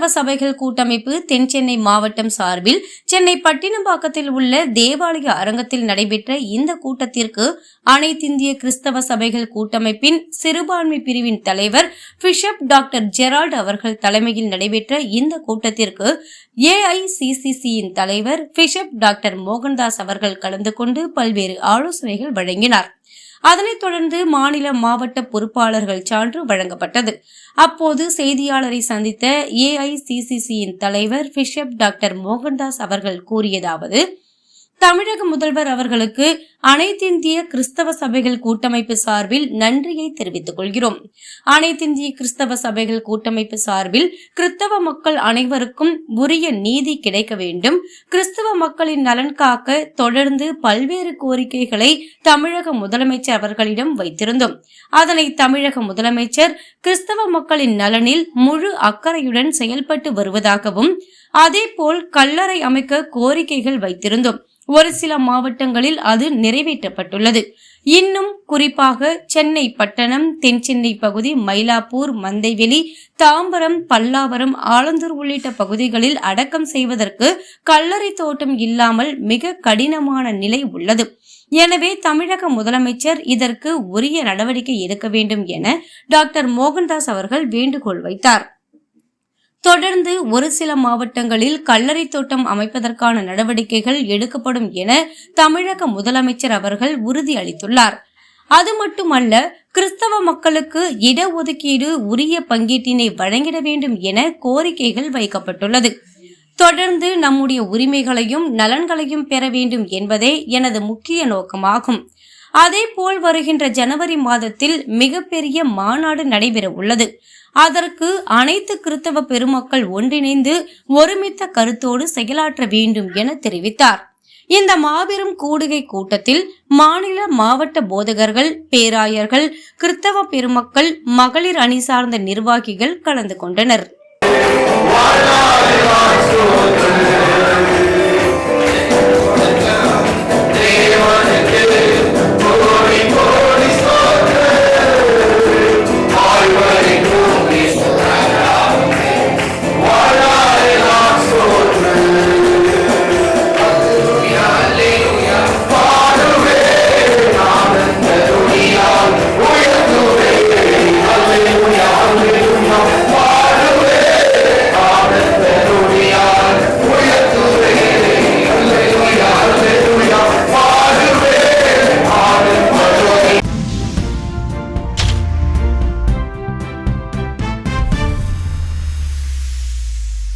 அனைத்திந்திய சபைகள் கூட்டமைப்பு தென் சென்னை மாவட்டம் சார்பில் சென்னை பட்டினம்பாக்கத்தில் உள்ள தேவாலய அரங்கத்தில் நடைபெற்ற இந்த கூட்டத்திற்கு அனைத்திந்திய கிறிஸ்தவ சபைகள் கூட்டமைப்பின் சிறுபான்மை பிரிவின் தலைவர் பிஷப் டாக்டர் ஜெரால்ட் அவர்கள் தலைமையில் நடைபெற்ற இந்த கூட்டத்திற்கு ஏஐசிசிசியின் தலைவர் பிஷப் டாக்டர் மோகன்தாஸ் அவர்கள் கலந்து கொண்டு பல்வேறு ஆலோசனைகள் வழங்கினார். அதனைத் தொடர்ந்து மாநில மாவட்ட பொறுப்பாளர்கள் சான்று வழங்கப்பட்டது. அப்போது செய்தியாளரை சந்தித்த ஏஐசிசிசியின் தலைவர் பிஷப் டாக்டர் மோகன்தாஸ் அவர்கள் கூறியதாவது தமிழக முதல்வர் அவர்களுக்கு அனைத்திந்திய கிறிஸ்தவ சபைகள் கூட்டமைப்பு சார்பில் நன்றியை தெரிவித்துக் கொள்கிறோம். அனைத்திந்திய கிறிஸ்தவ சபைகள் கூட்டமைப்பு சார்பில் கிறிஸ்தவ மக்கள் அனைவருக்கும் உரிய நீதி கிடைக்க வேண்டும். கிறிஸ்தவ மக்களின் நலன் காக்க தொடர்ந்து பல்வேறு கோரிக்கைகளை தமிழக முதலமைச்சர் அவர்களிடம் வைத்திருந்தோம். அதனை தமிழக முதலமைச்சர் கிறிஸ்தவ மக்களின் நலனில் முழு அக்கறையுடன் செயல்பட்டு வருவதாகவும் அதேபோல் கல்லறை அமைக்க கோரிக்கைகள் வைத்திருந்தோம். ஒரு சில மாவட்டங்களில் அது நிறைவேற்றப்பட்டுள்ளது. இன்னும் குறிப்பாக சென்னை பட்டணம் தென் சென்னை பகுதி மயிலாப்பூர் மந்தைவெளி தாம்பரம் பல்லாவரம் ஆலந்தூர் உள்ளிட்ட பகுதிகளில் அடக்கம் செய்வதற்கு கல்லறை தோட்டம் இல்லாமல் மிக கடினமான நிலை உள்ளது. எனவே தமிழக முதலமைச்சர் இதற்கு உரிய நடவடிக்கை எடுக்க வேண்டும் என டாக்டர் மோகன்தாஸ் அவர்கள் வேண்டுகோள் வைத்தார். தொடர்ந்து ஒரு சில மாவட்டங்களில் கல்லறை தோட்டம் அமைப்பதற்கான நடவடிக்கைகள் எடுக்கப்படும் என தமிழக முதலமைச்சர் அவர்கள் உறுதி அளித்துள்ளார். அது மட்டுமல்ல கிறிஸ்தவ மக்களுக்கு இடஒதுக்கீடு உரிய பங்கீட்டினை வழங்கிட வேண்டும் என கோரிக்கைகள் வைக்கப்பட்டுள்ளது. தொடர்ந்து நம்முடைய உரிமைகளையும் நலன்களையும் பெற வேண்டும் என்பதே எனது முக்கிய நோக்கமாகும். அதே போல் வருகின்ற ஜனவரி மாதத்தில் மிகப்பெரிய மாநாடு நடைபெற உள்ளது. அதற்கு அனைத்து கிறிஸ்தவ பெருமக்கள் ஒன்றிணைந்து ஒருமித்த கருத்தோடு செயலாற்ற வேண்டும் என தெரிவித்தார். இந்த மாபெரும் கூடுகை கூட்டத்தில் மாநில மாவட்ட போதகர்கள் பேராயர்கள் கிறிஸ்தவ பெருமக்கள் மகளிர் அணி சார்ந்த நிர்வாகிகள் கலந்து கொண்டனர்.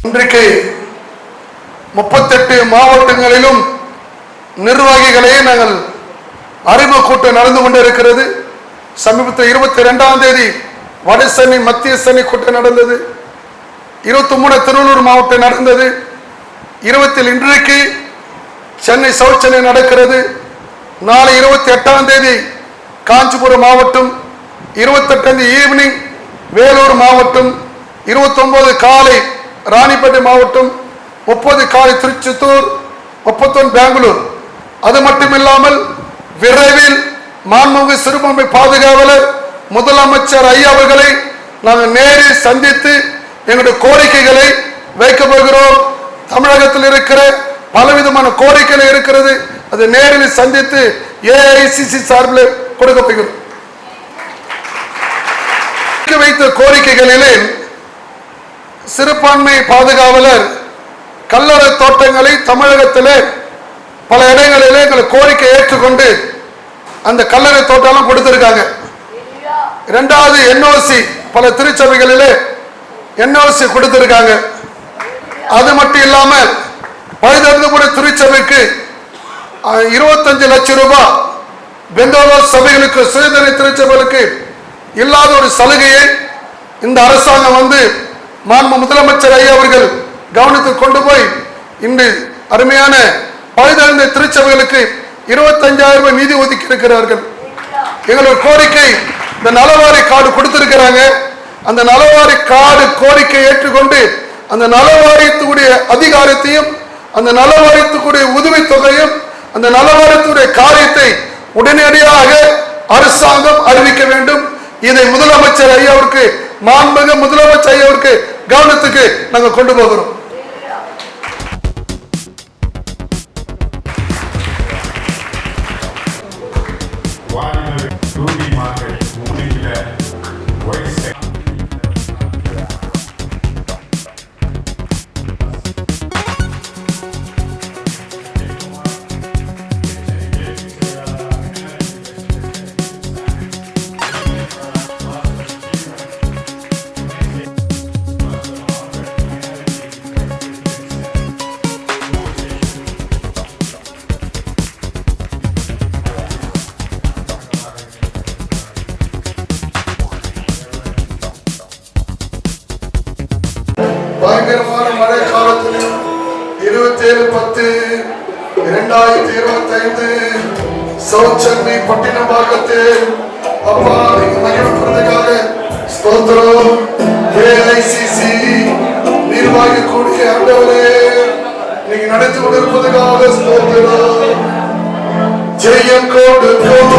இன்றைக்கு முப்பத்தெட்டு மாவட்டங்களிலும் நிர்வாகிகளையே நாங்கள் அறிமுக கூட்டம் நடந்து கொண்டிருக்கிறது. சமீபத்தில் இருபத்தி ரெண்டாம் தேதி வட சென்னை மத்திய சென்னை கூட்டம் நடந்தது. இருபத்தி மூணு திருவள்ளூர் மாவட்டம் நடந்தது. இருபத்தில் இன்றைக்கு சென்னை சவுத் சென்னை நடக்கிறது. நாளை இருபத்தி எட்டாம் தேதி காஞ்சிபுரம் மாவட்டம் இருபத்தெட்டாம் தேதி ஈவினிங் வேலூர் மாவட்டம் இருபத்தொம்போது காலை ராணிப்பேட்டை மாவட்டம் முப்பது காலை திருச்செந்தூர் முப்பத்தொன்று பெங்களூர். அது மட்டுமில்லாமல் விரைவில் மாண்புமிகு சிறுபான்மை பாதுகாவலர் முதலமைச்சர் ஐயா அவர்களை நாங்கள் நேரில் சந்தித்து எங்களுடைய கோரிக்கைகளை வைக்கப் போகிறோம். தமிழகத்தில் இருக்கிற பலவிதமான கோரிக்கைகள் இருக்கிறது. அதை நேரில் சந்தித்து ஏஐசிசி சார்பில் கொடுக்கப்படுகிறோம் வைத்த கோரிக்கைகளிலே சிறுபான்மை பாதுகாவலர் கல்லறை தோட்டங்களை தமிழகத்திலே பல இடங்களிலே எங்கள் கோரிக்கை ஏற்றுக்கொண்டு அந்த கல்லறை தோட்டம்லாம் கொடுத்திருக்காங்க. இரண்டாவது என்ஓசி பல திருச்சபைகளிலே என்ஓசி கொடுத்திருக்காங்க. அது மட்டும் இல்லாமல் பழுதறிந்தபுர திருச்சபைக்கு இருபத்தஞ்சு லட்சம் ரூபாய் பெந்தோலோ சபைகளுக்கு சுயதனை திருச்சபைகளுக்கு இல்லாத ஒரு சலுகையை இந்த அரசாங்கம் வந்து மாண்பு முதலமைச்சர் ஐயா அவர்கள் கவனத்தில் கொண்டு போய் இன்று அருமையான பழுதறிந்த திருச்சபைகளுக்கு இருபத்தஞ்சாயிரம் ரூபாய் நிதி ஒதுக்கி இருக்கிறார்கள். எங்களோட கோரிக்கை இந்த நலவாரி கார்டு கொடுத்திருக்கிறாங்க. அந்த நலவாரி கார்டு கோரிக்கை ஏற்றுக்கொண்டு அந்த நலவாரியத்துக்குடைய அதிகாரத்தையும் அந்த நலவாரியத்துக்குடைய உதவி தொகையும் அந்த நலவாரியத்துடைய காரியத்தை உடனடியாக அரசாங்கம் அறிவிக்க வேண்டும். இதை முதலமைச்சர் ஐயாவிற்கு மாண்புமிகு முதலமைச்சர் ஐயாவிற்கு கவனத்துக்கு நாங்கள் கொண்டு போகிறோம். இரண்டாயிரத்தி இருபத்தி ஐந்து சவுத் சென்னை பட்டினப்பாக்கத்தில் அப்பா நீங்க மகிழ்ப்படுறதுக்காக ஸ்தோத்திரம். ஏஐசிசி நிர்வாகி கூடிய ஆண்டவரே நீங்க நடத்தி கொண்டிருப்பதுக்காக ஸ்தோத்திரம். ஜெயம் கொடுக்கும்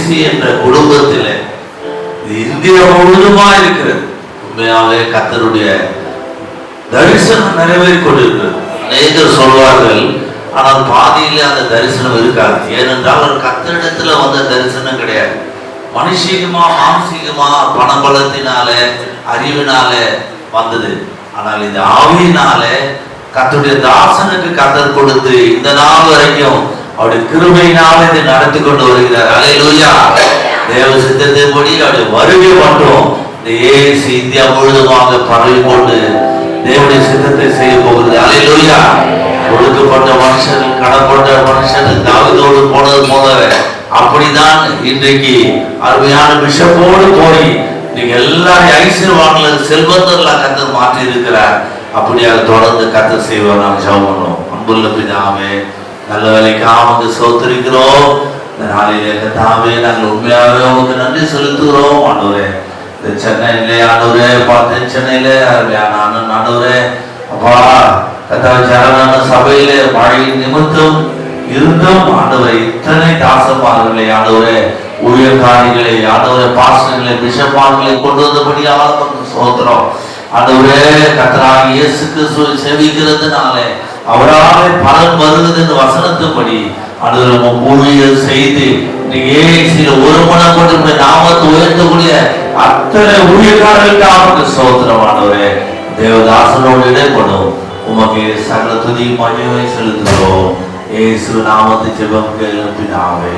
கடைசி என்ற குடும்பத்தில் இந்திய இந்தியா முழுதுமா இருக்கிறது. உண்மையாகவே கத்தருடைய தரிசனம் நிறைவேறி கொண்டிருக்கிறது அநேகர் சொல்வார்கள் ஆனால் பாதியிலே அந்த தரிசனம் இருக்காது. ஏனென்றால் ஒரு கத்தரிடத்துல வந்த தரிசனம் கிடையாது. மனுஷீகமா மாம்சீகமா பணபலத்தினாலே அறிவினாலே வந்தது. ஆனால் இந்த ஆவியினாலே கத்துடைய தாசனுக்கு கத்தர் கொடுத்து இந்த நாள் வரைக்கும் அவருடைய கிருபையினால இதை நடத்தி கொண்டு வருகிறார். அலையிலூயா தேவ சித்தத்தின்படி அவருடைய வருகை மட்டும் இந்த ஏசு இந்தியா முழுதுமாக பரவி கொண்டு தேவனுடைய சித்தத்தை செய்ய போகிறது. அலையிலூயா ஒடுக்கப்பட்ட மனுஷன் கடப்பட்ட மனுஷன் தாவிதோடு போனது போல அப்படிதான் இன்றைக்கு அருமையான பிஷப்போடு போய் நீங்க எல்லாரும் ஐஸ்வர்வான்ல செல்வந்தர்களா கத்து மாற்றி இருக்கிறார் அப்படியாக தொடர்ந்து கத்து செய்வார். நாம் ஜெபம் பண்ணுவோம். அன்புள்ள பிதாவே நல்ல வேலைக்கு ஆமக்கு சோத்திருக்கிறோம். இந்த நாளிலே கத்தாவே நாங்கள் உண்மையாகவே உங்களுக்கு நன்றி செலுத்துகிறோம் ஆண்டவரே. இந்த சென்னையிலே ஆண்டவரே பார்த்தேன் சென்னையிலே அருமையான அண்ணன் ஆண்டவரே. அப்பா கத்தாவை சரணான சபையிலே மழையின் நிமித்தம் இருந்தும் ஆண்டவரை இத்தனை தாசமார்களே ஆண்டவரே. ஊழியக்காரிகளை ஆண்டவரை பாசங்களை பிஷப்பான்களை கொண்டு வந்தபடியாக சோத்திரம். ஆண்டவரே கத்தராக இயேசுக்கு கிறிஸ்துவை செவிக்கிறதுனாலே அவராக பலன் வருகிறது என்று வசனத்தின்படி ஆண்டவர் நம்ம ஊழியர் செய்து இன்னைக்கு ஒரு மனம் கொண்டு உம்முடைய நாமத்தை உயர்த்தக்கூடிய அத்தனை ஊழியக்காரர்களுக்கு அவருக்கு சோத்திரம் தேவதாசனோடு இடைப்படும் உமக்கு சகல துதி மகிமை செலுத்துகிறோம். ஏசு நாமத்தை ஜெபம் கேள்வி நாமே